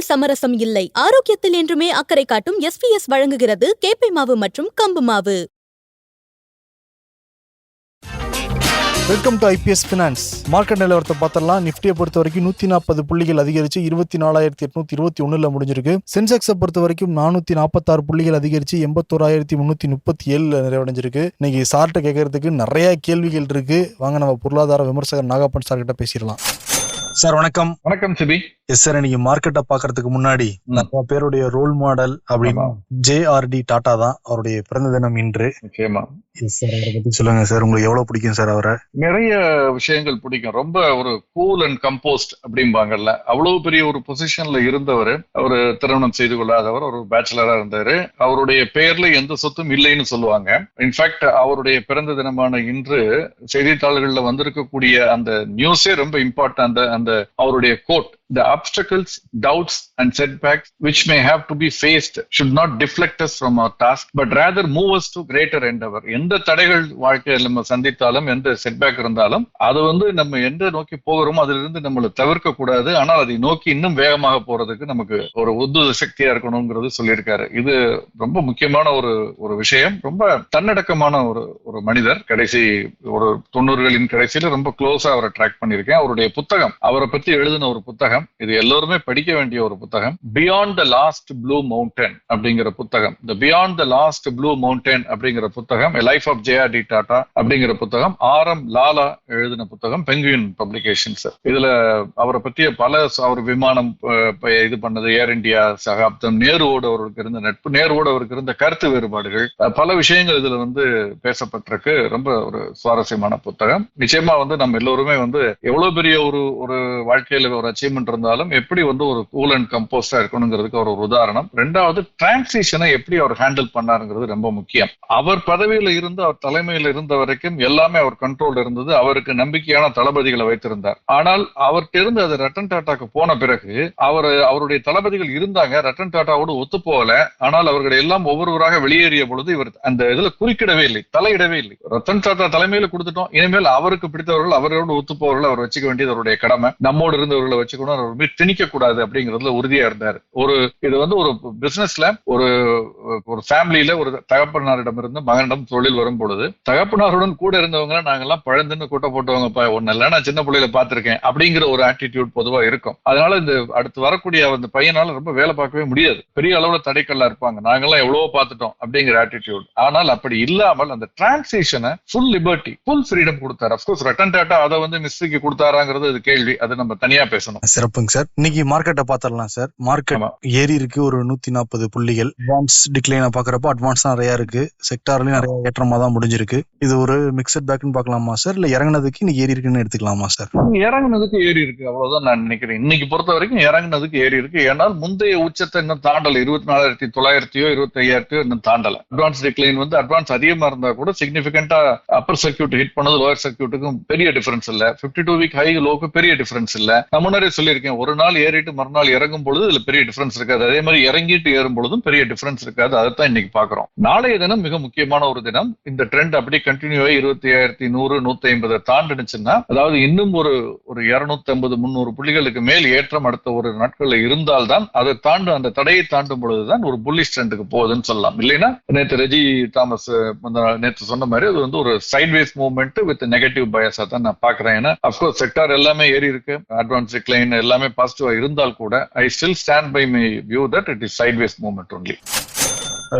சுவையில் சமரசம் இல்லை. ஆரோக்கியத்தில் என்றுமே அக்கறை காட்டும் எஸ்பிஎஸ் வழங்குகிறது கேப்பை மாவு மற்றும் கம்பு மாவு. Welcome to IPS finance market நிலவரத்தை பார்த்தலாம் நிஃப்டியை பொறுத்த வரைக்கும் நூற்றி நாற்பது புள்ளிகள் அதிகரித்து இருபத்தி நாலாயிரத்தி எட்நூத்தி இருபத்தி ஒன்றில் முடிஞ்சிருக்கு. சென்செக்ஸை பொறுத்த வரைக்கும் நானூற்றி நாற்பத்தாறு புள்ளிகள் அதிகரித்து எண்பத்தோராயிரத்தி முந்நூற்றி முப்பத்தி ஏழில் நிறைவடைஞ்சிருக்கு. இன்னைக்கு சார்ட்டை கேட்கறதுக்கு நிறைய கேள்விகள் இருக்கு. வாங்க நம்ம பொருளாதார விமர்சகர் நாகப்பன் சார் கிட்ட பேசிடலாம். சார் வணக்கம். வணக்கம் சிபி. எஸ் சார் இன்னைக்கு மார்க்கெட்டை பார்க்கறதுக்கு முன்னாடி நிறைய பேருடைய ரோல் மாடல் அப்படின்னு ஜேஆர்டி டாடா தான் அவருடைய பிறந்த தினம் இன்று. சொல்லுங்க சார் உங்களுக்கு எவ்வளவு பிடிக்கும் சார் அவரை? நிறைய விஷயங்கள் பிடிக்கும். ரொம்ப ஒரு கூல் அண்ட் கம்போஸ்ட் அப்படிம்பாங்கல்ல. அவ்வளவு பெரிய ஒரு பொசிஷன்ல இருந்தவர். அவர் திருமணம் செய்து கொள்ளாதவர். ஒரு பேச்சுலரா இருந்தாரு. அவருடைய பெயர்ல எந்த சொத்தும் இல்லைன்னு சொல்லுவாங்க. இன்ஃபேக்ட் அவருடைய பிறந்த தினமான இன்று செய்தித்தாள்கள்ல வந்திருக்கக்கூடிய அந்த நியூஸே ரொம்ப இம்பார்ட்டன்ட் அந்த அந்த அவருடைய quote the obstacles, doubts, and setbacks which may have to be faced should not deflect us from our task, but rather move us to greater endeavor. எந்த தடைகள் வாழ்க்கையில் நம்ம சந்தித்தாலும் எந்த செட்பேக் இருந்தாலும் அது வந்து நம்ம எந்த நோக்கி போகிறோமோ அதிலிருந்து நம்மளை தவிர்க்க கூடாது. ஆனால் அதை நோக்கி இன்னும் வேகமாக போறதுக்கு நமக்கு ஒரு உந்துத சக்தியா இருக்கணுங்கிறது சொல்லியிருக்காரு. இது ரொம்ப முக்கியமான ஒரு ஒரு விஷயம். ரொம்ப தன்னடக்கமான ஒரு ஒரு மனிதர். கடைசி ஒரு தொண்ணூறுகளின் கடைசியில ரொம்ப க்ளோஸா அவரை ட்ராக் பண்ணியிருக்கேன். அவருடைய புத்தகம் அவரை பத்தி எழுதின ஒரு புத்தகம். புத்தகம். இது எல்லோருமே படிக்க வேண்டிய ஒரு புத்தகம். Beyond the last blue mountain அப்படிங்கிற புத்தகம். The beyond the last blue mountain அப்படிங்கிற புத்தகம் life of JR D Tata அப்படிங்கிற புத்தகம் ஆர் எம் லாலா எழுதின புத்தகம் பெங்குயின் பப்ளிகேஷன்ஸ் இதுல அவரை பற்றிய பல அவர் விமானம் இது பண்ணது ஏர் இந்தியா சகாப்தம் நேருவோடு அவருக்கு இருந்த நட்பு நேருவோடு அவருக்கு இருந்த கருத்து வேறுபாடுகள் பல விஷயங்கள் இதுல வந்து பேசப்பட்டிருக்கு. ரொம்ப ஒரு சுவாரஸ்யமான புத்தகம். நிச்சயமா வந்து நம்ம எல்லோருமே வந்து எவ்வளவு பெரிய ஒரு ஒரு வாழ்க்கையில ஒரு அச்சீவ்மெண்ட் இருந்தாலும் எப்படி வந்து ஒரு கூல் அண்ட் கம்போஸ்டா இருக்கணுங்கிறதுக்கு அவர் ஒரு உதாரணம். ரெண்டாவது டிரான்சிஷனை எப்படி அவர் ஹேண்டில் பண்ணாருங்கிறது ரொம்ப முக்கியம். அவர் பதவியில இருந்து அவர் தலைமையில இருந்த வரைக்கும் எல்லாமே அவர் கண்ட்ரோல் இருந்தது. அவருக்கு நம்பிக்கையான தளபதிகளை வைத்திருந்தார். ஆனால் அவர்கிட்ட இருந்து அது ரட்டன் டாட்டாக்கு போன பிறகு அவர் அவருடைய தளபதிகள் இருந்தாங்க. ரட்டன் டாட்டாவோடு ஒத்து போகல ஆனால் அவர்கள் எல்லாம் ஒவ்வொருவராக வெளியேறிய பொழுது இவர் அந்த இதுல குறுக்கிடவே இல்லை தலையிடவே இல்லை. ரத்தன் டாட்டா தலைமையில கொடுத்துட்டோம். இனிமேல் அவருக்கு பிடித்தவர்கள் அவரோடு ஒத்து போவர்கள் அவர் வச்சுக்க வேண்டியது அவருடைய கடமை. நம்மோடு இருந்தவர்களை வச்சுக்கணும் அவர் திணிக்க கூடாது அப்படிங்கறதுல உறுதியா இருந்தார். ஒரு இது வந்து ஒரு பிசினஸ்ல ஒரு ஒரு ஃபேமிலியில ஒரு தகப்பனாரிடம் இருந்து மகனிடம் தொழில் வரும் பொழுது தகப்பனாருடன் கூட இருந்தவங்க நாங்கெல்லாம் பழந்துன்னு கூட்ட போட்டவங்க ஒன்னு இல்ல நான் சின்ன பிள்ளையில பார்த்திருக்கேன் அப்படிங்கிற ஒரு ஆட்டிடியூட் பொதுவா இருக்கும். அதனால இந்த அடுத்து வரக்கூடிய அந்த பையனால ரொம்ப வேலை பார்க்கவே முடியாது. பெரிய அளவுல தடைக்கல்லா இருப்பாங்க. நாங்கெல்லாம் எவ்வளவோ பார்த்துட்டோம் அப்படிங்கிற ஆட்டிடியூட் ஆனால் அப்படி இல்லாமல் அந்த டிரான்சேஷனை ஃபுல் லிபர்ட்டி ஃபுல் ஃப்ரீடம் கொடுத்தாரு. அப்கோர்ஸ் ரட்டன் டாட்டா அதை வந்து மிஸ்ஸுக்கு கொடுத்தாராங்கிறது அது கேள்வி. அது நம்ம தனியா பேசணும். சிறப்புங்க சார். இன்னைக்கு மார்க்கெட்டை பாத்திரலாம் சார். மார்க்கெட். ஏறி இருக்கு. ஒரு நூத்தி நாற்பது புள்ளிகள். அட்வான்ஸ் டிக்ளைனை பாக்குறப்போ அட்வான்ஸ் நிறைய இருக்கு. செக்டார்லயும் நிறைய ஏற்றமா தான் முடிஞ்சிருக்கு. இது ஒரு மிக்சட் பேக்னு பார்க்கலாமா சார்? இல்ல இறங்குனதுக்கு இன்னைக்கு ஏறி இருக்குன்னு எடுத்துக்கலாமா சார்? இறங்குனதுக்கு ஏறி இருக்கு. அவ்வளவுதான் நான் நினைக்கிறேன். இன்னைக்கு பொறுத்த வரைக்கும் இறங்குனதுக்கு ஏறி இருக்கு. ஏன்னால் முந்தைய உச்சத்தை இன்னும் தாண்டல. இருபத்தி நாலாயிரத்தி தொள்ளாயிரத்தியோ இருபத்தி ஐயாயிரத்தியோ இன்னும் தாண்டல. அட்வான்ஸ் டிக்ளைன் வந்து அட்வான்ஸ் அதிகமா இருந்தா கூட சிக்னிபிகண்டா அப்பர் சர்க்கியூட் ஹிட் பண்ணது லோயர் சர்க்கியூட்டுக்கும் பெரிய டிஃபரன்ஸ் இல்ல. 52 டூ வீக் ஹை லோக்கு பெரிய டிஃபரன்ஸ் இல்ல. நான் முன்னாடியே சொல்லியிருக்கேன் ஒரு நாள் ஏறிட்டு மறுநாள் இறங்கும் பொழுது இதுல பெரிய டிஃபரன்ஸ் இருக்காது. அதே மாதிரி இறங்கிட்டு ஏறும் பொழுதும் பெரிய டிஃபரன்ஸ் இருக்காது. அதைத்தான் இன்னைக்கு பாக்குறோம் நாளைய தினம் மிக முக்கியமான ஒரு தினம். இந்த ட்ரெண்ட் அப்படியே கண்டினியூ ஆகி இருபத்தி ஆயிரத்தி நூறு நூத்தி ஐம்பதை தாண்டுனுச்சுன்னா அதாவது இன்னும் ஒரு ஒரு இருநூத்தி ஐம்பது முந்நூறு புள்ளிகளுக்கு மேல் ஏற்றம் அடுத்த ஒரு நாட்கள்ல இருந்தால்தான் அதை தாண்டும் அந்த தடையை தாண்டும் பொழுதுதான் ஒரு புள்ளி ஸ்ட்ரெண்டுக்கு போகுதுன்னு சொல்லலாம். இல்லைன்னா நேத்து ரெஜி தாமஸ் நேற்று நேத்து சொன்ன மாதிரி அது வந்து ஒரு சைட்வேஸ் மூவ்மெண்ட் வித் நெகட்டிவ் பயஸா தான் நான் பாக்குறேன் ஏன்னா அப்கோர்ஸ் செக்டார் எல்லாமே ஏறி இருக்கு. அட்வான்ஸ் கிளைன் எல்லாமே பாசிட்டிவா இருந்தால் கூட I still stand by my view that it is sideways movement only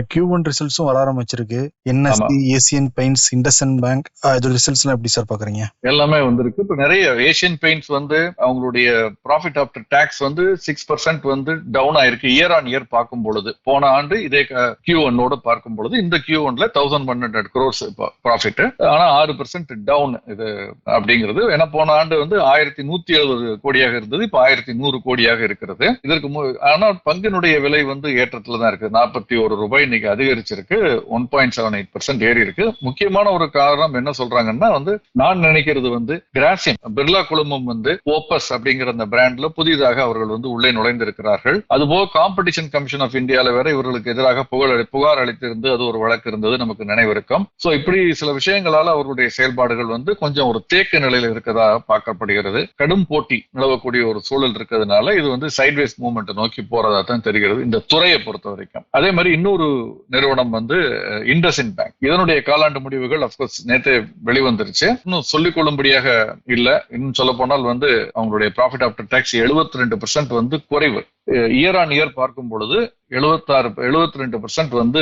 Q one ரிசல்ட்ஸும் வர ஆரம்பிச்சிருக்கு. NSC Asian paints IndusInd bank இதோட ரிசல்ட்ஸ் எல்லாம் எப்படி சார் பாக்குறீங்க? எல்லாமே வந்திருக்கு. இப்ப நிறைய ஏசியன் பெயிண்ட்ஸ் வந்து அவங்களுடைய ப்ராஃபிட் ஆஃப்டர் டாக்ஸ் வந்து சிக்ஸ் பர்சன்ட் வந்து டவுன் ஆயிருக்கு இயர் ஆன் இயர் பார்க்கும் பொழுது போன ஆண்டு இதே கியூ ஒன்னோட பார்க்கும் பொழுது இந்த கியூ ஒன்ல thousand one hundred crores profit ஆனா ஆறு பர்சன்ட் டவுன் இது அப்படிங்கிறது. ஏன்னா போன ஆண்டு வந்து ஆயிரத்தி நூத்தி எழுபது கோடியாக இருந்தது. இப்ப ஆயிரத்தி நூறு கோடியாக இருக்கிறது. இதற்கு மு- ஆனா பங்கினுடைய விலை வந்து ஏற்றத்துல தான் இருக்கு. நாற்பத்தி ஒரு ரூபாய் ரூபாய் இன்னைக்கு அதிகரிச்சிருக்கு. One point seven eight percent ஏறி இருக்கு. முக்கியமான ஒரு காரணம் என்ன சொல்றாங்கன்னா வந்து நான் நினைக்கிறது வந்து கிராசியம் பிர்லா குழுமம் வந்து ஓபஸ் அப்படிங்கிற அந்த பிராண்ட்ல புதிதாக அவர்கள் வந்து உள்ளே நுழைந்திருக்கிறார்கள். அதுபோக காம்படிஷன் கமிஷன் ஆஃப் இந்தியால வேற இவர்களுக்கு எதிராக புகழ் புகார் அளித்திருந்து அது ஒரு வழக்கு இருந்தது நமக்கு நினைவிருக்கும். சோ இப்படி சில விஷயங்களால அவர்களுடைய செயல்பாடுகள் வந்து கொஞ்சம் ஒரு தேக்க நிலையில இருக்கதா பார்க்கப்படுகிறது. கடும் போட்டி நிலவக்கூடிய ஒரு சூழல் இருக்கிறதுனால இது வந்து சைட்வேஸ் மூவ்மெண்ட் நோக்கி போறதா தான் தெரிகிறது இந்த துறையை பொறுத்த வரைக்கும். அதே மாதிரி இன்னொரு நிறுவனம் வந்து இண்டஸ்இன் பேங்க் இதனுடைய காலாண்டு முடிவுகள் அப்கோர்ஸ் நேத்தே வெளிவந்துருச்சு. இன்னும் சொல்லிக் கொள்ளும்படியாக இல்ல. இன்னும் சொல்ல போனால் வந்து அவங்களுடைய ப்ராஃபிட் ஆஃப்டர் டாக்ஸ் 72% ரெண்டு வந்து குறைவு. இயர் ஆன் இயர் பார்க்கும் பொழுது எழுபத்தாறு எழுபத்தி ரெண்டு பர்சன்ட் வந்து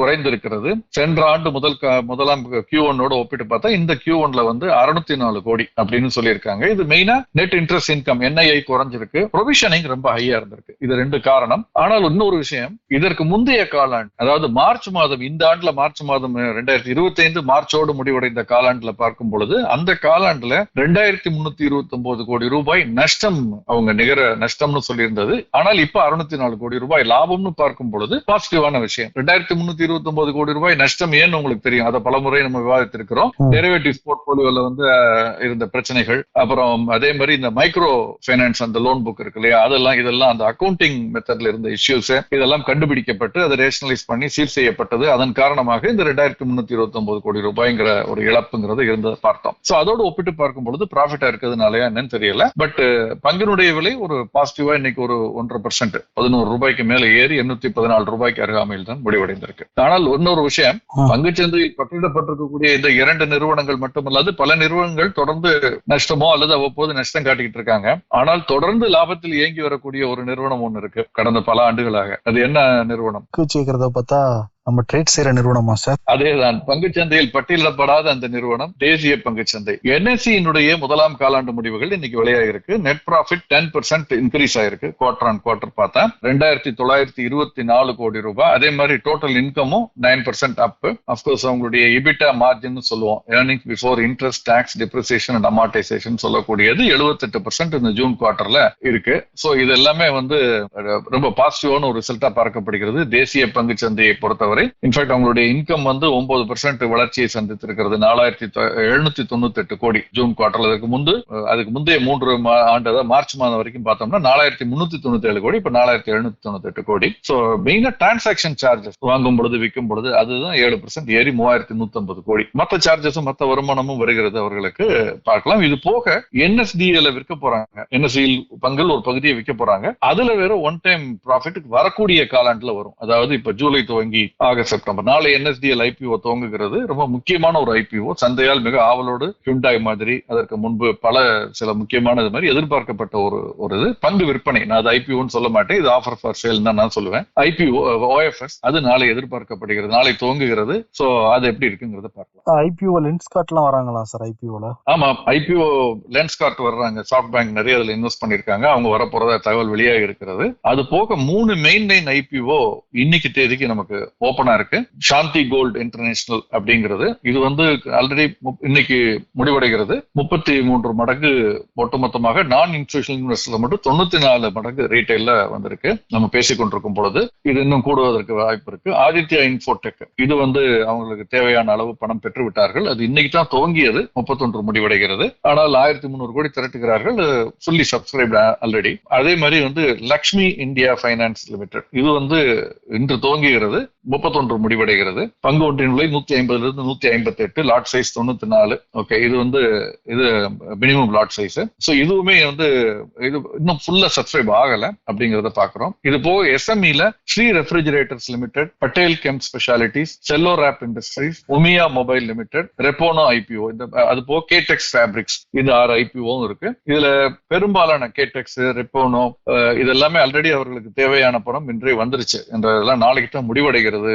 குறைந்திருக்கிறது. சென்ற ஆண்டு முதல் முதலாம் கியூ ஒன்னோட ஒப்பிட்டு பார்த்தா இந்த கியூ ஒன்ல வந்து அறுநூத்தி நாலு கோடி அப்படின்னு சொல்லியிருக்காங்க. இது மெயினா நெட் இன்ட்ரெஸ்ட் இன்கம் என்ஐஐ குறைஞ்சிருக்கு. ப்ரொவிஷனிங் ரொம்ப ஹையா இருந்திருக்கு. இது ரெண்டு காரணம். ஆனால் இன்னொரு விஷயம் இதற்கு முந்தைய காலாண்டு அதாவது மார்ச் மாதம் இந்த ஆண்டுல மார்ச் மாதம் ரெண்டாயிரத்தி இருபத்தி ஐந்து மார்ச்சோடு முடிவடைந்த காலாண்டுல பார்க்கும் பொழுது அந்த காலாண்டுல ரெண்டாயிரத்தி முன்னூத்தி இருபத்தி ஒன்பது கோடி ரூபாய் நஷ்டம் அவங்க நிகர நஷ்டம்னு சொல்லியிருந்தது. ஆனால் இப்ப அறுநூத்தி நாலு கோடி ரூபாய் லாபம்னு பார்க்கும் பொழுது பாசிட்டிவான விஷயம். ரெண்டாயிரத்தி முன்னூத்தி இருபத்தி ஒன்பது கோடி ரூபாய் நஷ்டம் ஏன்னு உங்களுக்கு தெரியும். அதை பலமுறை நம்ம விவாதித்திருக்கிறோம். டெரிவேட்டிவ்ஸ் போர்ட்போலியோல வந்து இருந்த பிரச்சனைகள் அப்புறம் அதே மாதிரி இந்த மைக்ரோ ஃபைனான்ஸ் அந்த லோன் புக் இருக்கு இல்லையா? அதெல்லாம் இதெல்லாம் அந்த அக்கவுண்டிங் மெத்தட்ல இருந்த இஷ்யூஸ் இதெல்லாம் கண்டுபிடிக்கப்பட்டு அதை ரேஷனலைஸ் பண்ணி சீர் செய்யப்பட்டது. அதன் காரணமாக இந்த ரெண்டாயிரத்தி முன்னூத்தி இருபத்தி ஒன்பது கோடி ரூபாய்ங்கிற ஒரு இழப்புங்கிறது இருந்ததை பார்த்தோம். சோ அதோடு ஒப்பிட்டு பார்க்கும் பொழுது ப்ராஃபிட்டா இருக்கிறதுனாலயா என்னன்னு தெரியல. பட் பங்கினுடைய விலை ஒரு பாசிட்டிவா இன்னைக்கு ஒரு ஒன்றரை பர்சன்ட் பதினோரு ரூபாய்க்கு மேல ஏறி எண்ணூத்தி பதினாலு ரூபாய்க்கு அருகாமையில் தான் முடிவடைந்திருக்கு. ஆனால் இன்னொரு விஷயம். பங்குச்சந்தையில் பட்டியலிடப்பட்டிருக்கக்கூடிய இந்த இரண்டு நிறுவனங்கள் மட்டுமல்லாது பல நிறுவனங்கள் தொடர்ந்து நஷ்டமோ அல்லது அவ்வப்போது நஷ்டம் காட்டிக்கிட்டு இருக்காங்க. ஆனால் தொடர்ந்து லாபத்தில் இயங்கி வரக்கூடிய ஒரு நிறுவனம் ஒண்ணு இருக்கு கடந்த பல ஆண்டுகளாக. அது என்ன நிறுவனம்? பார்த்தா நம்ம ட்ரேட் செய்யற நிறுவனமா சார் அதேதான். பங்குச்சந்தையில் பட்டியலிடப்படாத அந்த நிறுவனம் தேசிய பங்குச்சந்தை. என்எஸ்சியினுடைய முதலாம் காலாண்டு முடிவுகள் இன்னைக்கு வெளியாகிருக்கு net profit ten percent increase ஆயிருக்கு குவார்டர் ஆன் குவார்டர் பார்த்தா. ரெண்டாயிரத்தி தொள்ளாயிரத்தி இருபத்தி நாலு கோடி ரூபாய். அதே மாதிரி total இன்கமும் nine percent up of course அவங்களுடைய இபிட்டா மார்ஜின் சொல்லுவோம். Earning before interest tax depreciation and amortisation சொல்லக்கூடியது 78% பர்சன்ட் இந்த ஜூன் குவார்டர்ல இருக்கு. ஸோ இது எல்லாமே வந்து ரொம்ப பாசிட்டிவான ஒரு ரிசல்ட்டா பார்க்கப்படுகிறது. தேசிய பங்கு சந்தையை பொறுத்தவரை இன்ஃபேக்ட் அவங்களுடைய இன்கம் வந்து ஒன்பது பெர்சென்ட் வளர்ச்சியை சந்தித்திருக்கிறது. நாலாயிரத்தி எழுநூத்தி தொண்ணூத்தி எட்டு கோடி ஜூன் குவார்டர்ல அதுக்கு முந்து அதுக்கு முந்தைய மூன்று ஆண்டு அதாவது மார்ச் மாதம் வரைக்கும் பார்த்தோம்னா நாலாயிரத்தி முன்னூத்தி தொண்ணூத்தி ஏழு கோடி இப்ப நாலாயிரத்தி எழுநூத்தி தொண்ணூத்தி எட்டு கோடி சோ மெயினா டிரான்சாக்ஷன் சார்ஜஸ் வாங்கும் பொழுது விற்கும் பொழுது அதுதான் ஏழு பர்சன்ட் ஏறி மூவாயிரத்தி நூத்தி ஐம்பது கோடி மற்ற சார்ஜஸும் மற்ற வருமானமும் வருகிறது அவர்களுக்கு பார்க்கலாம். இது போக என்எஸ்டிஎல விற்க போறாங்க. என்எஸ்டிஎல் பங்கில் ஒரு பகுதியை விற்க போறாங்க. அதுல வேற ஒன் டைம் ப்ராஃபிட் வரக்கூடிய காலாண்டுல வரும். அதாவது இப்ப ஜூலை துவங்கி ஆகஸ்ட் செப்டம்பர். நாளை என்எஸ்டிஎல் ஐபிஓ துவங்குகிறது. ரொம்ப முக்கியமான ஒரு ஐபிஓ சந்தையால் மிக ஆவலோடு ஹிண்டாய் மாதிரி அதற்கு முன்பு பல சில முக்கியமான இது மாதிரி எதிர்பார்க்கப்பட்ட ஒரு ஒரு இது. பங்கு விற்பனை. நான் அது ஐபிஓன்னு சொல்ல மாட்டேன். இது ஆஃபர் ஃபார் சேல் தான் நான் சொல்லுவேன். ஐபிஓ ஓஎஃப்எஸ் அது நாளை எதிர்பார்க்கப்படுகிறது. நாளை துவங்குகிறது. சோ அது எப்படி இருக்குங்கிறத பார்க்கலாம். ஐபிஓ லென்ஸ் கார்ட்லாம் வராங்களா சார் ஐபிஓல ஆமா ஐபிஓ லென்ஸ் கார்ட் வர்றாங்க. சாஃப்ட் பேங்க் நிறைய அதுல இன்வெஸ்ட் பண்ணிருக்காங்க அவங்க வரப்போறதா தகவல் வெளியாகி இருக்கிறது. அது போக மூணு மெயின் லைன் ஐபிஓ இன்னைக்கு தேதிக்கு நமக்கு ஓபனா இருக்கு. சாந்தி கோல்டு இன்டர்நேஷனல் அப்படிங்கிறது. இது வந்து ஆல்ரெடி இன்னைக்கு முடிவடைகிறது. முப்பத்தி மூன்று மடங்கு ஒட்டுமொத்தமாக நான் இன்ஸ்டியூஷனல் இன்வெஸ்டர்ல மட்டும் தொண்ணூத்தி நாலு மடங்கு ரீட்டைல்ல வந்திருக்கு. நம்ம பேசிக்கொண்டிருக்கும் பொழுது இது இன்னும் கூடுவதற்கு வாய்ப்பு இருக்கு. ஆதித்யா இன்ஃபோடெக் இது வந்து அவங்களுக்கு தேவையான அளவு பணம் பெற்று விட்டார்கள். அது இன்னைக்கு தான் துவங்கியது. முப்பத்தொன்று முடிவடைகிறது. ஆனால் ஆயிரத்தி முந்நூறு கோடி திரட்டுகிறார்கள். சொல்லி சப்ஸ்கிரைப் ஆல்ரெடி அதே மாதிரி வந்து லக்ஷ்மி இந்தியா பைனான்ஸ் லிமிடெட் இது வந்து இன்று துவங்குகிறது. முப்பத்தொன்று முடிவடைகிறது. பங்கு ஒன்றின் விலை நூத்தி ஐம்பதுல இருந்து நூத்தி ஐம்பத்தி எட்டு லாட் சைஸ் தொண்ணூத்தி நாலு ஓகே இது வந்து இது மினிமம் லாட் சைஸ் ஸோ இதுவுமே வந்து இது இன்னும் ஃபுல்லா சப்ஸ்கிரைப் ஆகல அப்படிங்கறத பாக்குறோம். இது போக எஸ்எம்இல Shri refrigerators limited Patel chem specialities Sellowrap industries Umiya mobile limited Repono IPO இந்த அது போக கேடெக்ஸ் ஃபேப்ரிக்ஸ் இந்த ஆறு ஐபிஓவும் இருக்கு. இதுல பெரும்பாலான கேடெக்ஸ் ரெப்போனோ இதெல்லாமே ஆல்ரெடி அவர்களுக்கு தேவையான பணம் இன்றே வந்துருச்சு. என்றதெல்லாம் நாளைக்கு தான் முடிவடைகிறது.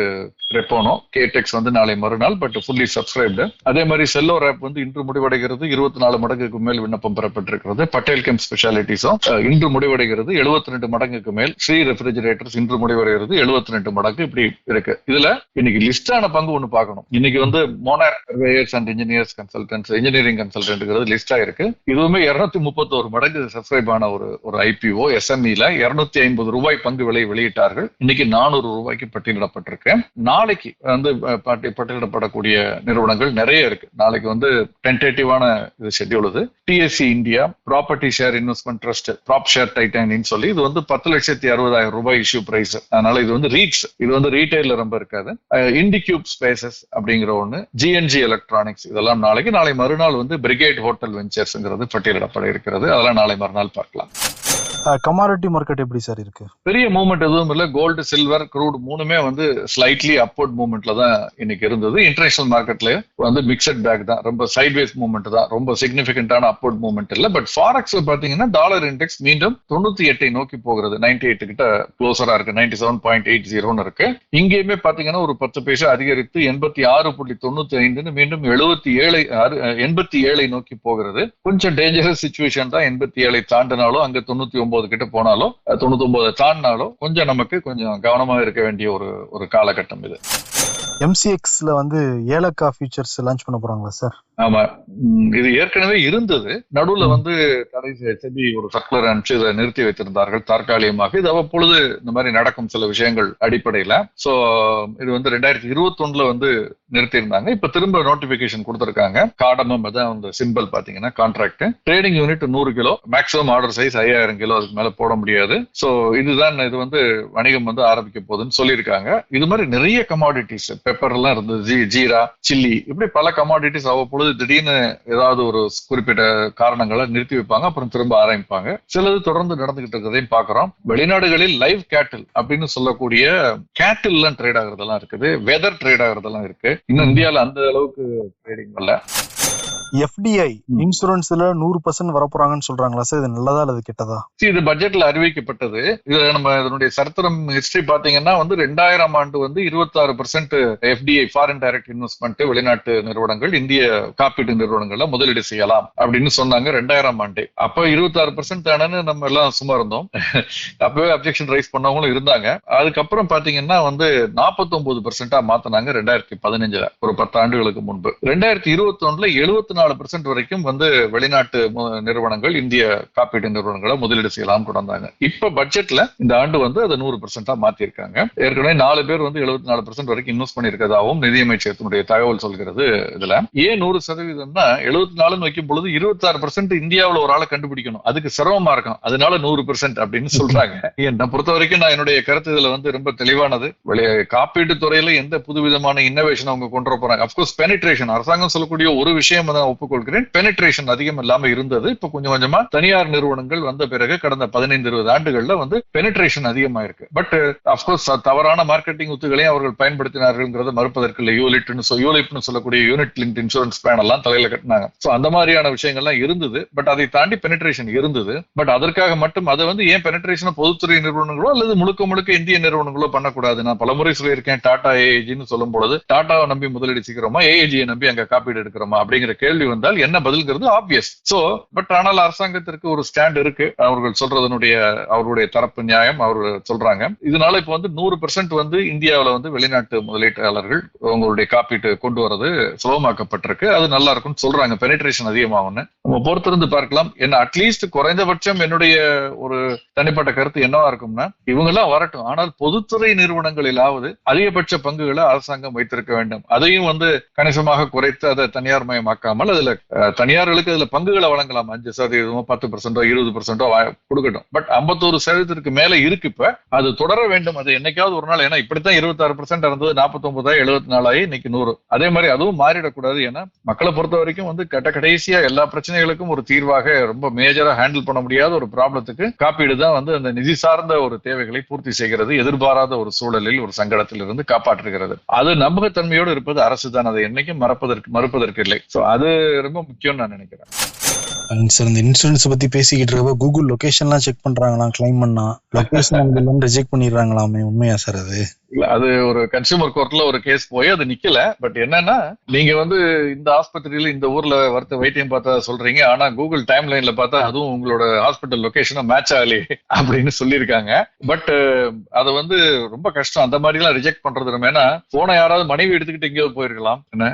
ரெப்போனோ கேடெக்ஸ் வந்து நாளை மறுநாள் பட் ஃபுல்லி சப்ஸ்கிரைப்டு அதே மாதிரி செல்லோ ரேப் வந்து இன்று முடிவடைகிறது. இருபத்தி நாலு மடங்குக்கு மேல் விண்ணப்பம் பெறப்பட்டிருக்கிறது. பட்டேல் கேம் ஸ்பெஷாலிட்டிஸும் இன்று முடிவடைகிறது. எழுபத்தி ரெண்டு மடங்குக்கு மேல். ஸ்ரீ ரெஃப்ரிஜரேட்டர்ஸ் இன்று முடிவடைகிறது. எழுபத்தி ரெண்டு மடங்கு இப்படி இருக்கு. இதுல இன்னைக்கு லிஸ்டான பங்கு ஒன்று பார்க்கணும். இன்னைக்கு வந்து Monarch surveyors and engineers consultants engineering கன்சல்டன்ட்ங்கிறது லிஸ்டா இருக்கு. இதுவுமே இருநூத்தி முப்பத்தோரு மடங்கு சப்ஸ்கிரைப் ஆன ஒரு ஒரு ஐபிஓ எஸ்எம்இல இருநூத்தி ஐம்பது ரூபாய் பங்கு விலை வெளியிட்டார்கள். இன்னைக்கு நானூறு ரூபாய்க்கு பட்டியலிடப்பட்டிருக்கு. இருக்கு. நாளைக்கு வந்து பாட்டி பட்டியலிடப்படக்கூடிய நிறுவனங்கள் நிறைய இருக்கு. நாளைக்கு வந்து டென்டேட்டிவான இது ஷெட்யூல் இது. DSC India property share investment trust prop share டைட்டானின்னு சொல்லி இது வந்து பத்து லட்சத்தி அறுபதாயிரம் ரூபாய் இஷ்யூ பிரைஸ் அதனால இது வந்து ரீட்ஸ் இது வந்து ரீட்டைல ரொம்ப இருக்காது. இண்டிகியூப் ஸ்பேசஸ் அப்படிங்கிற ஒண்ணு ஜிஎன்ஜி எலக்ட்ரானிக்ஸ் இதெல்லாம் நாளைக்கு நாளை மறுநாள் வந்து பிரிகேட் ஹோட்டல் வெஞ்சர்ஸ்ங்கிறது பட்டியலிடப்பட இருக்கிறது. அதெல்லாம் நாளை மறுநாள் பார்க்கலாம். கமாடிட்டி மார்க்கெட் எப்படி சார் இருக்கு? பெரிய மூவ்மெண்ட் எதுவும் இல்ல. கோல்டு சில்வர் க்ரூட் மூணுமே வந்து ஸ்லைட்லி அப்வர்ட் மூவ்மெண்ட்ல தான் இன்னைக்கு இருந்தது. இன்டர்நேஷனல் மார்க்கெட்ல வந்து மிக்சட் பேக் தான். ரொம்ப சைட்வேஸ் மூவ்மெண்ட் தான். ரொம்ப சிக்னிபிகண்டான அப்வர்ட் மூவ்மெண்ட் இல்ல. பட் ஃபாரக்ஸ் பாத்தீங்கன்னா டாலர் இண்டெக்ஸ் மீண்டும் தொண்ணூத்தி எட்டை நோக்கி போகிறது. நைன்டி எயிட் கிட்ட க்ளோசரா இருக்கு. நைன்டி செவன் பாயிண்ட் எயிட் ஜீரோன்னு இருக்கு. இங்கேயுமே பாத்தீங்கன்னா ஒரு பத்து பைசா அதிகரித்து எண்பத்தி ஆறு புள்ளி தொண்ணூத்தி ஐந்துன்னு மீண்டும் எழுபத்தி ஏழை எண்பத்தி ஏழை நோக்கி போகிறது. கொஞ்சம் டேஞ்சரஸ் சுச்சுவேஷன் தான் எண்பத்தி ஏழை தாண்டினாலும் அங்க தொண்ணூத்தி ஒன்பது கிட்ட போனாலும் தொண்ணூத்தி ஒன்பது தாண்டினாலும் கொஞ்சம் நமக்கு கொஞ்சம் கவனமா இருக்க வேண்டிய ஒரு ஒரு காலகட்டம் இது. எம்சிஎக்ஸ்ல வந்து ஏலக்கா ஃபியூச்சர்ஸ் லான்ச் பண்ண போறாங்களா சார் ஆமா. இது ஏற்கனவே இருந்தது. நடுவுல வந்து தடை செபி ஒரு சர்க்குலர் அனுப்பிச்சு இதை நிறுத்தி வைத்திருந்தார்கள் தற்காலிகமாக. இது அவ்வப்பொழுது இந்த மாதிரி நடக்கும் சில விஷயங்கள் அடிப்படையில. சோ இது வந்து ரெண்டாயிரத்தி இருபத்தி ஒண்ணுல வந்து நிறுத்தி இருந்தாங்க இப்ப திரும்ப நோட்டிபிகேஷன் கொடுத்திருக்காங்க. காடமம் அதான் அந்த சிம்பிள் பாத்தீங்கன்னா கான்ட்ராக்ட் ட்ரேடிங் யூனிட் நூறு கிலோ. மேக்ஸிமம் ஆர்டர் சைஸ் ஐயாயிரம் கிலோ. அதுக்கு மேல போட முடியாது. சோ இதுதான் இது வந்து வணிகம் வந்து ஆரம்பிக்க போகுதுன்னு சொல்லியிருக்காங்க. இது மாதிரி நிறைய கமாடிட்டிஸ் பெப்பர் எல்லாம் இருந்தது. ஜீரா சில்லி. இப்படி பல கமாடிட்டிஸ் அவ்வப்பொழுது திடீர்னு ஏதாவது ஒரு குறிப்பிட்ட காரணங்களை நிறுத்தி வைப்பாங்க அப்புறம் திரும்ப ஆரம்பிப்பாங்க. சிலது தொடர்ந்து நடந்துகிட்டு இருக்கிறதையும் பாக்குறோம் வெளிநாடுகளில் லைவ் கேட்டில் அப்படின்னு சொல்லக்கூடிய கேட்டில் எல்லாம் ட்ரேட் ஆகுறதெல்லாம் இருக்குது. வெதர் ட்ரேட் ஆகுறதெல்லாம் இருக்கு. இன்னும் இந்தியாவில் அந்த அளவுக்கு ட்ரேடிங் இல்லை. எஃப்டிஐ. இன்சூரன்ஸ்ல நூறு பர்சன்ட் வரப்போறாங்கன்னு சொல்றாங்களா சார்? இது நல்லதா அல்லது கெட்டதா? இது பட்ஜெட்ல அறிவிக்கப்பட்டது. இது நம்ம இதனுடைய சரித்திரம் ஹிஸ்டரி பாத்தீங்கன்னா வந்து ரெண்டாயிரம் ஆண்டு வந்து இருபத்தாறு percent FDI foreign direct investment வெளிநாட்டு நிறுவனங்கள் இந்திய காப்பீட்டு நிறுவனங்கள்ல முதலீடு செய்யலாம் அப்படின்னு சொன்னாங்க ரெண்டாயிரம் ஆண்டு. அப்ப இருபத்தாறு பர்சன்ட் தானே நம்ம எல்லாம் சும்மா இருந்தோம். அப்பவே அப்ஜெக்ஷன் ரைஸ் பண்ணவங்களும் இருந்தாங்க. அதுக்கப்புறம் பாத்தீங்கன்னா வந்து நாற்பத்தி ஒன்பது பர்சன்டா மாத்தினாங்க ரெண்டாயிரத்தி பதினஞ்சுல ஒரு பத்து ஆண்டுகளுக்கு முன்பு. ரெண்டாயிரத்தி இருபத்தி ஒண்ணுல எழுபத்தி நாலு பெர்சென்ட் வரைக்கும் வந்து வெளிநாட்டு நிறுவனங்கள் இந்திய காப்பீட்டு நிறுவனங்களை முதலீடு செய்யலாம் கொண்டாங்க இப்ப பட்ஜெட்ல இந்த ஆண்டு வந்து அதை நூறு பெர்சென்டா மாத்திருக்காங்க. ஏற்கனவே நாலு பேர் வந்து எழுபத்தி நாலு பெர்சென்ட் வரைக்கும் இன்வெஸ்ட் பண்ணிருக்கதாகவும் நிதியமைச்சகத்தினுடைய தகவல் சொல்கிறது இதுல. ஏன் நூறு சதவீதம்னா எழுபத்தி நாலுன்னு வைக்கும் பொழுது இருபத்தாறு பெர்சென்ட் இந்தியாவில் ஒரு ஆளை கண்டுபிடிக்கணும். அதுக்கு சிரமமா இருக்கும். அதனால நூறு பெர்சென்ட் அப்படின்னு சொல்றாங்க. என்னை பொறுத்த வரைக்கும் நான் என்னுடைய கருத்து இதுல வந்து ரொம்ப தெளிவானது. காப்பீட்டு துறையில எந்த புதுவிதமான இன்னோவேஷன் அவங்க கொண்டு போறாங்க. அப்கோர்ஸ் பெனிட்ரேஷன் அரசாங்கம் சொல்லக்கூடிய ஒரு விஷயம் நான் ஒப்புக்கொள்கிறேன். பெனிட்ரேஷன் அதிகம் இல்லாம இருந்தது. இப்ப கொஞ்சம் கொஞ்சமா தனியார் நிறுவனங்கள் வந்த பிறகு கடந்த பதினைந்து இருபது ஆண்டுகள்ல வந்து பெனிட்ரேஷன் அதிகமாயிருக்கு. பட் அப்கோர்ஸ் தவறான மார்க்கெட்டிங் உத்துகளையும் அவர்கள் பயன்படுத்தினார்கள்ங்கிறத மறுப்பதற்கு இல்லை. யூலிட்னு யூலிப்னு சொல்லக்கூடிய யூனிட் லிங்க் இன்சூரன்ஸ் பிளான் எல்லாம் தலையில கட்டினாங்க. சோ அந்த மாதிரியான விஷயங்கள்லாம் இருந்தது. பட் அதை தாண்டி பெனிட்ரேஷன் இருந்தது. பட் அதற்காக மட்டும் அதை வந்து ஏன் பெனிட்ரேஷன் பொதுத்துறை நிறுவனங்களோ அல்லது முழுக்க முழுக்க இந்திய நிறுவனங்களோ பண்ணக்கூடாது? நான் பலமுறை சொல்லியிருக்கேன். டாடா ஏஏஜின்னு சொல்லும் பொழுது டாடாவை நம்பி முதலீடு செய்கிறோமா? ஏஏஜியை நம்பி அங்க காப்பீடு எடுக்கிறோமா? அப்படிங்கிற கேள்வி வந்தால் என்ன பதில்ங்கிறது ஆப்வியஸ் சோ பட் ஆனால் அரசாங்கத்திற்கு ஒரு ஸ்டாண்ட் இருக்கு. அவர்கள் சொல்றதனுடைய அவருடைய தரப்பு நியாயம் அவர் சொல்றாங்க. இதனால இப்ப வந்து நூறு பெர்சென்ட் வந்து இந்தியாவுல வந்து வெளிநாட்டு முதலீட்டாளர்கள் உங்களுடைய காப்பீட்டு கொண்டு வரது சுலபமாக்கப்பட்டிருக்கு. அது நல்லா இருக்கும்னு சொல்றாங்க. பெனிட்ரேஷன் அதிகமாகும்னு. நம்ம பொறுத்திருந்து பார்க்கலாம். என்ன அட்லீஸ்ட் குறைந்தபட்சம் என்னுடைய ஒரு தனிப்பட்ட கருத்து என்னவா இருக்கும்னா இவங்க எல்லாம் வரட்டும். ஆனால் பொதுத்துறை நிறுவனங்களிலாவது அதிகபட்ச பங்குகளை அரசாங்கம் வைத்திருக்க வேண்டும். அதையும் வந்து கணிசமாக குறைத்து அதை தனியார் மயமாக்காமல் அதுல தனியார்களுக்கு அதுல பங்குகளை வழங்கலாம். அஞ்சு சதவீதமோ பத்து பர்சன்டோ இருபது பர்சன்டோ கொடுக்கட்டும். பட் ஐம்பத்தோரு சதவீதத்திற்கு மேல இருக்கு இப்ப. அது தொடர வேண்டும். அது என்னைக்காவது ஒரு நாள். ஏன்னா இப்படித்தான் இருபத்தாறு பர்சன்ட் இருந்தது நாற்பத்தி ஒன்பதாயிரம் எழுபத்தி நாலாயி இன்னைக்கு நூறு. அதே மாதிரி அதுவும் மாறிடக்கூடாது. ஏன்னா மக்களை பொறுத்த வரைக்கும் வந்து கட்ட கடைசியா எல்லா பிரச்சனைகளுக்கும் ஒரு தீர்வாக ரொம்ப மேஜரா ஹேண்டில் பண்ண முடியாத ஒரு ப்ராப்ளத்துக்கு காப்பீடு தான் வந்து அந்த நிதி சார்ந்த ஒரு தேவைகளை பூர்த்தி செய்கிறது எதிர்பாராத ஒரு சூழலில் ஒரு சங்கடத்தில் இருந்து காப்பாற்றுகிறது. அது நம்பகத்தன்மையோடு இருப்பது அரசு தான் அதை என்னைக்கும் மறப்பதற்கு மறுப்பதற்கு இல்லை. சோ அது ரொம்ப முக்கியம் நான் நினைக்கிறேன். சார் இந்த இன்சூரன்ஸ் பத்தி பேசிக்கிட்டு இருக்கப்ப கூகுள் லொகேஷன்லாம் செக் பண்றாங்களா கிளைம் பண்ணா. லொகேஷன் ரிஜெக்ட் பண்ணிடுறாங்களாமே உண்மையா சார் அது? அது ஒரு கன்சியூமர் கோர்ட்ல ஒரு கேஸ் போய் அது நிக்கல. பட் என்னன்னா நீங்க வந்து இந்த ஆஸ்பத்திரியில இந்த ஊர்ல வரத்த வைத்தியம் பார்த்தா சொல்றீங்க. ஆனா கூகுள் டைம் லைன்ல பார்த்தா அதுவும் உங்களோட ஹாஸ்பிட்டல் லொகேஷனும் மேட்ச் ஆகலே அப்படின்னு சொல்லியிருக்காங்க. பட் அது வந்து ரொம்ப கஷ்டம். அந்த மாதிரி எல்லாம் ரிஜெக்ட் பண்றது நம்ம. ஏன்னா போன யாராவது மனைவி எடுத்துக்கிட்டு எங்கேயாவது போயிருக்கலாம். என்ன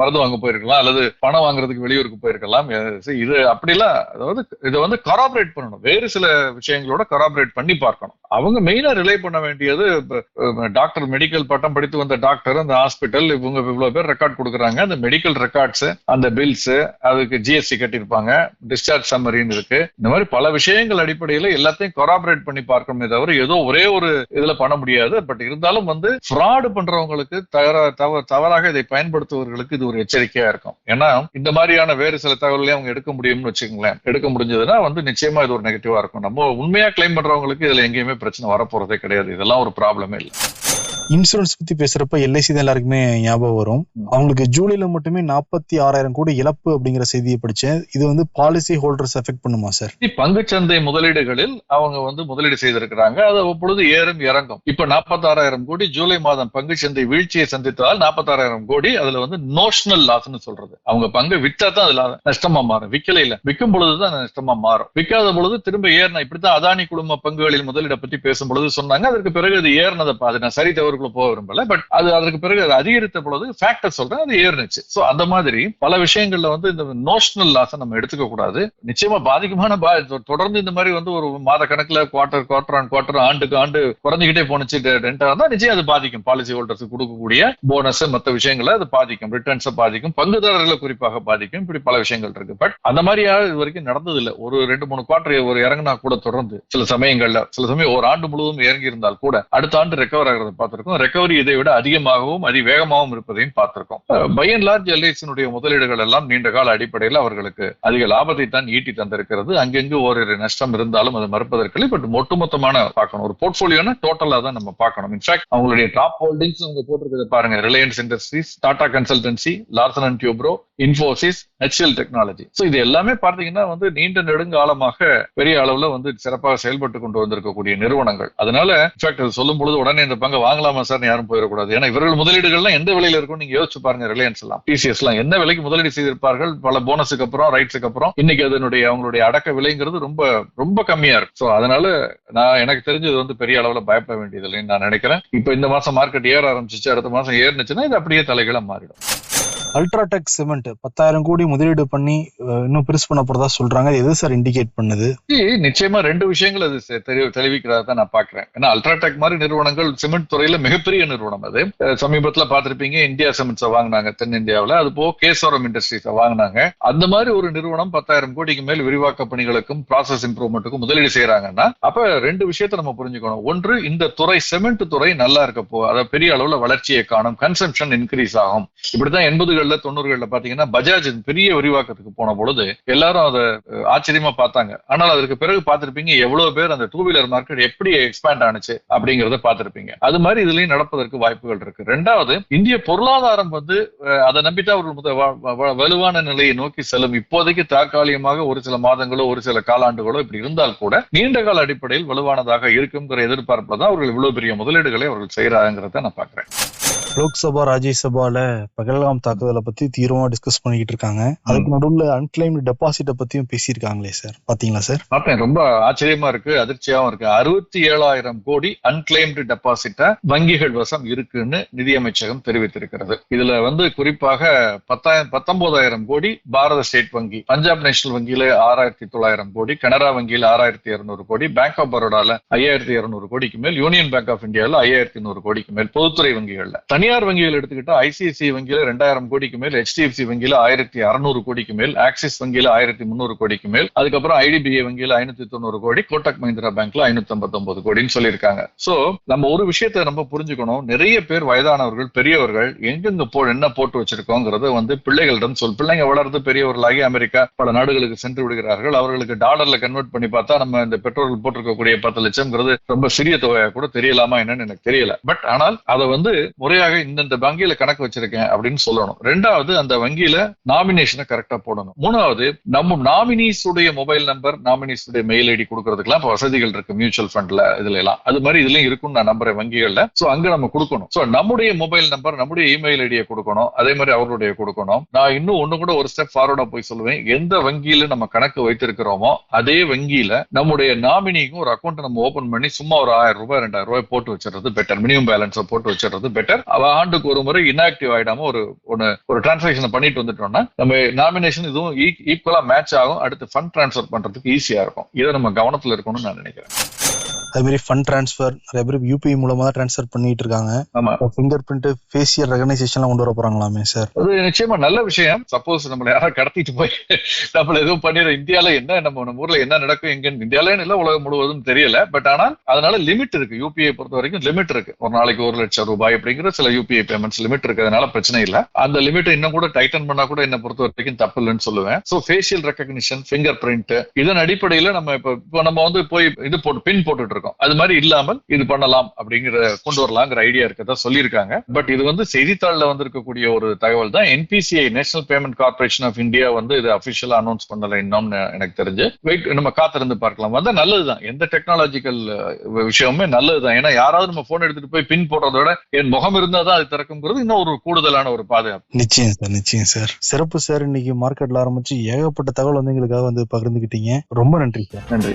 மருந்து வாங்க போயிருக்கலாம். அல்லது பணம் வாங்குறதுக்கு வெளியூருக்கு போயிருக்கலாம். இது அப்படிலாம் அதாவது இதை வந்து கராபரேட் பண்ணணும். வேறு சில விஷயங்களோட கராபரேட் பண்ணி பார்க்கணும். அவங்க மெயினா ரிலே பண்ண வேண்டியது டாக்டர் மெடிக்கல் பட்டம் படித்து வந்த டாக்டர் அந்த ஹாஸ்பிட்டல் இவங்க இவ்வளவு பேர் ரெக்கார்ட் கொடுக்குறாங்க. அந்த மெடிக்கல் ரெக்கார்ட்ஸ் அந்த பில்ஸ் அதுக்கு ஜிஎஸ்டி கட்டியிருப்பாங்க. டிஸ்சார்ஜ் சம்மரின்னு இருக்கு. இந்த மாதிரி பல விஷயங்கள் அடிப்படையில் எல்லாத்தையும் கொராபரேட் பண்ணி பார்க்கணுமே தவிர ஏதோ ஒரே ஒரு இதுல பண்ண முடியாது. பட் இருந்தாலும் வந்து ஃப்ராடு பண்றவங்களுக்கு தவற- தவறாக இதை பயன்படுத்துவர்களுக்கு இது ஒரு எச்சரிக்கையா இருக்கும். ஏன்னா இந்த மாதிரியான வேறு சில தகவல்களை அவங்க எடுக்க முடியும்னு வச்சுக்கோங்களேன். எடுக்க முடிஞ்சதுன்னா வந்து நிச்சயமா இது ஒரு நெகட்டிவா இருக்கும். நம்ம உண்மையா கிளைம் பண்றவங்களுக்கு இதுல எங்கேயுமே பிரச்சனை வரப்போறதே கிடையாது. இதெல்லாம் ஒரு ப்ராப்ளமே இல்லை. இன்சூரன்ஸ் பத்தி பேசுறப்ப எல்ஐசி தான் எல்லாருக்குமே ஞாபகம் வரும். அவங்களுக்கு ஜூலைல மட்டுமே நாற்பத்தி ஆறாயிரம் கோடி இழப்பு அப்படிங்கிற செய்தியை படிச்சேன். இது வந்து பாலிசி ஹோல்டர்ஸ் எஃபெக்ட் பண்ணுமா சார் பங்குச்சந்தை முதலீடுகளில் அவங்க வந்து முதலீடு செய்திருக்கிறாங்க. அது அவ்வப்பொழுது ஏறும் இறங்கும். இப்ப நாற்பத்தாறாயிரம் கோடி ஜூலை மாதம் பங்குச்சந்தை வீழ்ச்சியை சந்தித்ததால் நாற்பத்தாறாயிரம் கோடி அதுல வந்து நோஷனல் லாஸ்னு சொல்றது. அவங்க பங்கு விற்றா தான் அதுல நஷ்டமா மாறும். விக்கல இல்ல. விற்கும் பொழுதுதான் நஷ்டமா மாறும். விற்காத பொழுது திரும்ப ஏறின இப்படித்தான் அதானி குழும பங்குகளில் முதலீட பத்தி பேசும் பொழுது சொன்னாங்க. அதற்கு பிறகு அது ஏறினதை அது நான் சரி அதுக்குள்ள போக விரும்பல. பட் அது அதற்கு பிறகு அது அதிகரித்த பொழுது ஃபேக்டர் சொல்றேன் அது ஏறினுச்சு. சோ அந்த மாதிரி பல விஷயங்கள்ல வந்து இந்த நோஷனல் லாஸ் நம்ம எடுத்துக்க கூடாது. நிச்சயமா பாதிக்குமான பா- தொடர்ந்து இந்த மாதிரி வந்து ஒரு மாத கணக்குல குவார்டர் குவார்டர் ஆன் குவார்டர் ஆண்டுக்கு ஆண்டு குறைஞ்சிக்கிட்டே போனுச்சு டென்டா இருந்தா நிச்சயம் அது பாதிக்கும். பாலிசி ஹோல்டர்ஸ் கொடுக்கக்கூடிய போனஸ் மத்த விஷயங்களை அது பாதிக்கும். ரிட்டர்ன்ஸ் பாதிக்கும். பங்குதாரர்களை குறிப்பாக பாதிக்கும். இப்படி பல விஷயங்கள் இருக்கு. பட் அந்த மாதிரியா இது வரைக்கும் நடந்தது இல்ல ஒரு ரெண்டு மூணு குவார்டர் ஒரு இறங்கினா கூட தொடர்ந்து சில சமயங்கள்ல சில சமயம் ஒரு ஆண்டு முழுவதும் இறங்கி இருந்தால் கூட அடுத்த ஆண்டு ரெக்கவர் ஆகிறத பார்த்திருக்கோம். ரெக்கவரி இதை விட அதிகமாகவும் அதிவேகமாகவும் இருப்பதையும் பார்த்திருக்கோம். பை அண்ட் லார்ஜ் எல்ஐசியினுடைய முதலீடுகள் எல்லாம் நீண்ட கால அடிப்படையில் அவர்களுக்கு அதிக லாபத்தை தான் ஈட்டி தந்திருக்கிறது. அங்கங்கு ஓரிரு நஷ்டம் இருந்தாலும் அது மறுப்பதற்கில்லை பட் ஒட்டுமொத்தமான பார்க்கணும். ஒரு போர்ட்போலியோனா டோட்டலா தான் நம்ம பார்க்கணும். இன்ஃபேக்ட் அவங்களுடைய டாப் ஹோல்டிங்ஸ் அவங்க போட்டிருக்கிறத பாருங்க. Reliance industries Tata consultancy Larsen and Toubro Infosys HCL technology so இது எல்லாமே பார்த்தீங்கன்னா வந்து நீண்ட நெடுங்காலமாக பெரிய அளவில் வந்து சிறப்பாக செயல்பட்டு கொண்டு வந்திருக்கக்கூடிய நிறுவனங்கள். அதனால இன்ஃபேக்ட் அது சொல்லும் பொழுது உடனே இந்த பங்கு வாங்கலாமா சார்? யாரும் போயிடக்கூடாது. ஏன்னா இவர்கள் முதலீடுகள்லாம் எந்த விலையில இருக்கும் நீங்க யோசிச்சு பாருங்க ரிலையன்ஸ் எல்லாம். டிசிஎஸ் எல்லாம் என்ன விலைக்கு முதலீடு செய்திருப்பார்கள்? பல போனஸுக்கு அப்புறம் ரைட்ஸுக்கு அப்புறம். இன்னைக்கு அதனுடைய அவங்களுடைய அடக்க விலைங்கிறது ரொம்ப ரொம்ப கம்மியா இருக்கு. ஸோ அதனால நான் எனக்கு தெரிஞ்சது வந்து பெரிய அளவில் பயப்பட வேண்டியதில்லைன்னு நான் நினைக்கிறேன். இப்போ இந்த மாசம் மார்க்கெட் ஏற ஆரம்பிச்சிச்சு அடுத்த மாசம் ஏறுனுச்சுன்னா இது அப்படியே தலைகளை மாறிடும். அல்ட்ராடெக் சிமெண்ட் பத்தாயிரம் கோடி முதலீடு பண்ணி இன்னும் பெருசு பண்ண போறதா சொல்றாங்க. எது சார் இண்டிகேட் பண்ணுது? நிச்சயமா ரெண்டு விஷயங்கள் அது தெளிவிக்கிறதா தான் நான் பாக்குறேன் ஏன்னா அல்ட்ராடெக் மாதிரி நிறுவனங்கள் சிமெண்ட் துறையில மிகப்பெரிய நிறுவனம் அது. சமீபத்துல பார்த்திருப்பீங்க இந்தியா சிமெண்ட்ஸை வாங்கினாங்க தென்னிந்தியாவில அது போக கேசவரம் இண்டஸ்ட்ரீஸ் வாங்கினாங்க. அந்த மாதிரி ஒரு நிறுவனம் பத்தாயிரம் கோடிக்கு மேல் விரிவாக்க பணிகளுக்கும் ப்ராசஸ் இம்ப்ரூவ்மெண்ட்டுக்கும் முதலீடு செய்யறாங்கன்னா அப்ப ரெண்டு விஷயத்த நம்ம புரிஞ்சுக்கணும். ஒன்று இந்த துறை சிமெண்ட் துறை நல்லா இருக்கப்போ அதை பெரிய அளவுல வளர்ச்சியை காணும். கன்சம்ஷன் இன்க்ரீஸ் ஆகும். இப்படிதான் எண்பதுகள்ல தொண்ணூறுகள்ல பாத்தீங்கன்னா பஜாஜ் பெரிய விரிவாக்கத்துக்கு போன பொழுது எல்லாரும் அதை ஆச்சரியமா பார்த்தாங்க. ஆனால் அதற்கு பிறகு பார்த்திருப்பீங்க எவ்வளவு பேர் அந்த டூ வீலர் மார்க்கெட் எப்படி எக்ஸ்பேண்ட் ஆனிச்சு அப்படிங்கறத பார்த்திருப்பீங்க. அது மாதிரி இதுலயும் நடப்பதற்கு வாய்ப்புகள் இருக்கு. ரெண்டாவது இந்திய பொருளாதாரம் வந்து அதை நம்பித்தான் அவர்கள் வலுவான நிலையை நோக்கி செல்லும். இப்போதைக்கு தற்காலிகமாக ஒரு சில மாதங்களோ ஒரு சில காலாண்டுகளோ இப்படி இருந்தால் கூட நீண்ட கால அடிப்படையில் வலுவானதாக இருக்குங்கிற எதிர்பார்ப்புல தான் அவர்கள் இவ்வளவு பெரிய முதலீடுகளை அவர்கள் செய்யறாங்கிறத நான் பாக்குறேன் லோக்சபா ராஜ்யசபால பகல்காம் தாக்குதலை பத்தி தீவிரமா டிஸ்கஸ் பண்ணிக்கிட்டு இருக்காங்க. அதுக்கு நடுவுல அன்கிளைம்டு டெபாசிட்டை பத்தியும் பேசியிருக்காங்களே சார் பாத்தீங்களா சார் பார்த்தேன் ரொம்ப ஆச்சரியமா இருக்கு அதிர்ச்சியாவும் இருக்கு. அறுபத்தி ஏழாயிரம் கோடி அன்கிளைம்டு டெபாசிட்ட வங்கிகள் வசம் இருக்குன்னு நிதியமைச்சகம் தெரிவித்திருக்கிறது. இதுல வந்து குறிப்பாக பத்தாயிரம் பத்தொன்பதாயிரம் கோடி பாரத ஸ்டேட் வங்கி பஞ்சாப் நேஷனல் வங்கியில ஆறாயிரத்தி தொள்ளாயிரம் கோடி கனரா வங்கியில ஆறாயிரத்தி இருநூறு கோடி பேங்க் ஆஃப் பரோடால ஐயாயிரத்தி இருநூறு கோடிக்கு மேல் யூனியன் பேங்க் ஆஃப் இந்தியால ஐயாயிரத்தி நூறு கோடிக்கு மேல் பொதுத்துறை வங்கிகள்ல. தனியார் வங்கிகள் எடுத்துக்கிட்டா ஐசிஐசி வங்கியில ரெண்டாயிரம் கோடிக்கு மேல் ஹெச்டிஎஃப்சி வங்கியில ஆயிரத்தி அறுநூறு கோடிக்கு மேல் ஆக்சிஸ் வங்கியில ஆயிரத்தி முந்நூறு கோடிக்கு மேல் அதுக்கப்புறம் ஐடிபிஐ வங்கியில ஐநூத்தி தொண்ணூறு கோடி கோட்டக் மஹிந்திரா பேங்க்ல ஐநூத்தி ஐம்பத்தி கோடின்னு சொல்லியிருக்காங்க. சோ நம்ம ஒரு விஷயத்தை நம்ம புரிஞ்சுக்கணும். நிறைய பேர் வயதானவர்கள் பெரியவர்கள் எங்கெங்க போ என்ன போட்டு வச்சிருக்கோங்கிறத வந்து பிள்ளைகளிடம் சொல். பிள்ளைங்க வளர்ந்து பெரியவர்களாகி அமெரிக்கா பல நாடுகளுக்கு சென்று விடுகிறார்கள். அவர்களுக்கு டாலர்ல கன்வெர்ட் பண்ணி பார்த்தா நம்ம இந்த பெட்ரோல் போட்டிருக்கக்கூடிய பத்து லட்சம்ங்கிறது ரொம்ப சிறிய தொகையா கூட தெரியலாமா என்னன்னு எனக்கு தெரியல. பட் ஆனால் அதை வந்து முறையாக இந்தந்த வங்கியில கணக்கு வச்சிருக்கேன் அப்படின்னு சொல்லணும். ரெண்டாவது அந்த வங்கியில நாமினேஷனை கரெக்டா போடணும். மூணாவது நம்ம நாமினிஸ் உடைய மொபைல் நம்பர் நாமினிஸ் உடைய மெயில் ஐடி கொடுக்கறதுக்குலாம் இப்ப வசதிகள் இருக்கு மியூச்சுவல் ஃபண்ட்ல இதுல எல்லாம் அது மாதிரி இதுலயும் இருக்கும்னு நான் நம்புறேன் வங்கிகள்ல. சோ அங்க நம்ம கொடுக்கணும். சோ நம்முடைய மொபைல் நம்பர் நம்முடைய இமெயில் ஐடியை கொடுக்கணும். அதே மாதிரி அவருடைய கொடுக்கணும். நான் இன்னும் ஒண்ணு கூட ஒரு ஸ்டெப் ஃபார்வர்டா போய் சொல்லுவேன். எந்த வங்கியில நம்ம கணக்கு வைத்திருக்கிறோமோ அதே வங்கியில நம்முடைய நாமினிக்கும் ஒரு அக்கௌண்ட் நம்ம ஓபன் பண்ணி சும்மா ஒரு ஆயிரம் ரூபாய் ரெண்டாயிரம் ரூபாய் போட்டு வச்சிருறது பெட்டர் மினிமம் பேலன்ஸை போட்டு வச்சிருறது பெட்டர் ஆண்டுக்கு ஒரு முறை இன்ஆக்டிவ் ஆயிடாம ஒரு ஒன்னு ஒரு டிரான்சாக்ஷன் பண்ணிட்டு வந்துட்டோம்னா நம்ம நாமினேஷன் இதுவும் ஈக்குவலா மேட்ச் ஆகும். அடுத்து ஃபண்ட் ட்ரான்ஸ்ஃபர் பண்றதுக்கு ஈஸியா இருக்கும். இதை நம்ம கவனத்துல இருக்கணும்னு நான் நினைக்கிறேன். அதே மாதிரி ஃபண்ட் ட்ரான்ஸ்ஃபர் நிறைய பேர் யூபிஐ மூலமா தான் ட்ரான்ஸ்ஃபர் பண்ணிட்டு இருக்காங்க. ஆமா. ஃபிங்கர் பிரிண்ட் ஃபேஷியல் ரெகனைசேஷன்லாம் கொண்டு வர போறாங்களாமே சார் அது நிச்சயமா நல்ல விஷயம். சப்போஸ் நம்மள யாராவது கடத்திட்டு போய் நம்மள எதுவும் பண்ணிடுற இந்தியால என்ன நம்ம நம்ம ஊர்ல என்ன நடக்கும் எங்க இந்தியால இல்ல உலகம் முழுவதும் தெரியல. பட் ஆனால் அதனால லிமிட் இருக்கு. யூபிஐ பொறுத்த வரைக்கும் லிமிட் இருக்கு. ஒரு நாளைக்கு ஒரு லட்சம் ரூபாய் அப்படிங்கிற சில யூபிஐ பேமெண்ட்ஸ் லிமிட் இருக்கிறதுனால பிரச்சனை இல்ல. அந்த லிமிட் இன்னும் கூட டைட்டன் பண்ணா கூட என்ன பொறுத்த வரைக்கும் தப்பு இல்லைன்னு சொல்லுவேன். So facial recognition fingerprint இதன் அடிப்படையில நம்ம இப்ப இப்போ நம்ம வந்து போய் இது போட்டு பின் போட்டுட்டு இருக்கோம். அது மாதிரி இல்லாமல் இது பண்ணலாம் அப்படிங்கிற கொண்டு வரலாங்கிற ஐடியா இருக்கதா சொல்லியிருக்காங்க. பட் இது வந்து செய்தித்தாள்ல வந்திருக்கக்கூடிய ஒரு தகவல் தான். NPCI national payment corporation of India வந்து இது அபிஷியலா அனௌன்ஸ் பண்ணல இன்னும் எனக்கு தெரிஞ்சு. வெயிட் நம்ம காத்திருந்து பார்க்கலாம். வந்தா நல்லதுதான் எந்த டெக்னாலஜிக்கல் விஷயமுமே நல்லதுதான் ஏன்னா யாராவது நம்ம போன் எடுத்துட்டு போய் பின் போடுறத விட என் முகம் இருந்தா தான் அது திறக்குங்கிறது இன்னும் ஒரு கூடுதலான ஒரு பாதுகாப்பு. நிச்சயம் சார் நிச்சயம் சார். சிறப்பு சார். இன்னைக்கு மார்க்கெட்ல ஆரம்பிச்சு ஏகப்பட்ட தகவல் வந்து எங்களுக்காக வந்து பகிர்ந்துக்கிட்டீங்க ரொம்ப நன்றி சார். நன்றி.